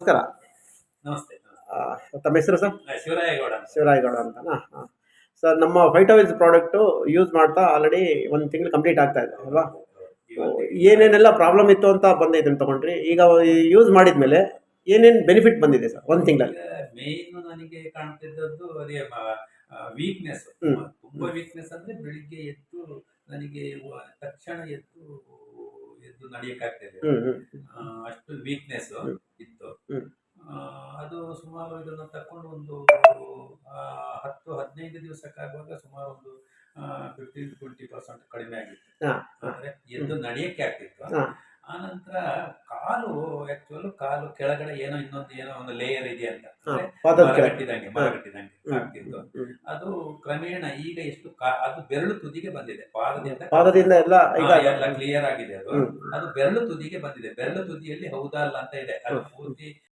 ನಮಸ್ಕಾರ. ನಮಸ್ತೆ ತಮ್ಮ ಹೆಸರು ಸರ್? ಶಿವರಾಯ ಶಿವರಾಯಗೌಡ. ಶಿವರಾಯಗೌಡ ಅಂತನಾ ಹಾಂ. ಸರ್ ನಮ್ಮ ಫೈಟೋವೈಸ್ ಪ್ರಾಡಕ್ಟು ಯೂಸ್ ಮಾಡ್ತಾ ಆಲ್ರೆಡಿ ಒಂದು ತಿಂಗಳು ಕಂಪ್ಲೀಟ್ ಆಗ್ತಾ ಇದೆ ಅಲ್ವಾ? ಏನೇನೆಲ್ಲ ಪ್ರಾಬ್ಲಮ್ ಇತ್ತು ಅಂತ ಬಂದು ತಗೊಂಡ್ರಿ ತೊಗೊಂಡ್ರಿ. ಈಗ ಯೂಸ್ ಮಾಡಿದ್ಮೇಲೆ ಏನೇನು ಬೆನಿಫಿಟ್ ಬಂದಿದೆ ಸರ್ ಒಂದು ತಿಂಗಳಲ್ಲಿ? ಮೇನ್ ನನಗೆ ಕಾಣ್ತಿದ್ದದ್ದು ಅದೇ ವೀಕ್ನೆಸ್. ತುಂಬಾ ವೀಕ್ನೆಸ್ ಅಂದರೆ ಬೆಳಿಗ್ಗೆ ಎದ್ದು ನನಗೆ ತಕ್ಷಣ ಎದ್ದು ಎದ್ದು ನಡೆಯಕ್ಕಾಗ್ತಿದೆ ಅಷ್ಟು ವೀಕ್ನೆಸ್ ಹ್ಮ್. ಇತ್ತು ಹ್ಮ್. ಆ, ಅದು ಸುಮಾರು ತಕ್ಕೊಂಡು ಒಂದು ಹತ್ತು ಹದಿನೈದು ದಿವಸಕ್ಕಾಗುವಾಗ ಸುಮಾರು ಒಂದು ಫಿಫ್ಟೀನ್ ಟ್ವೆಂಟಿ ಪರ್ಸೆಂಟ್ ಕಡಿಮೆ ಆಗಿತ್ತು. ಅಂದ್ರೆ ಎದ್ದು ನಡೆಯಕ್ಕೆ ಆಗ್ತಿತ್ತು. ಆ ಆನಂತರ ಕಾಲು ಆಕ್ಚುಲ್ ಕಾಲು ಕೆಳಗಡೆ ಏನೋ ಇನ್ನೊಂದು ಏನೋ ಒಂದು ಲೇಯರ್ ಇದೆ ಅಂತ. ಕಟ್ಟಿದಂಗೆ ಮರ ಕಟ್ಟಿದಂಗೆ ಆಗ್ತಿತ್ತು. ಅದು ಕ್ರಮೇಣ ಈಗ ಎಷ್ಟು ಅದು ಬೆರಳು ತುದಿಗೆ ಬಂದಿದೆ. ಪಾದದಿಂದ ಪಾದದಿಂದ ಎಲ್ಲ ಎಲ್ಲ ಕ್ಲಿಯರ್ ಆಗಿದೆ ಅದು. ಅದು ಬೆರಳು ತುದಿಗೆ ಬಂದಿದೆ. ಬೆರಳು ತುದಿಯಲ್ಲಿ ಹೌದಾ ಅಲ್ಲ ಅಂತ ಇದೆ. ಅದು ಪೂರ್ತಿ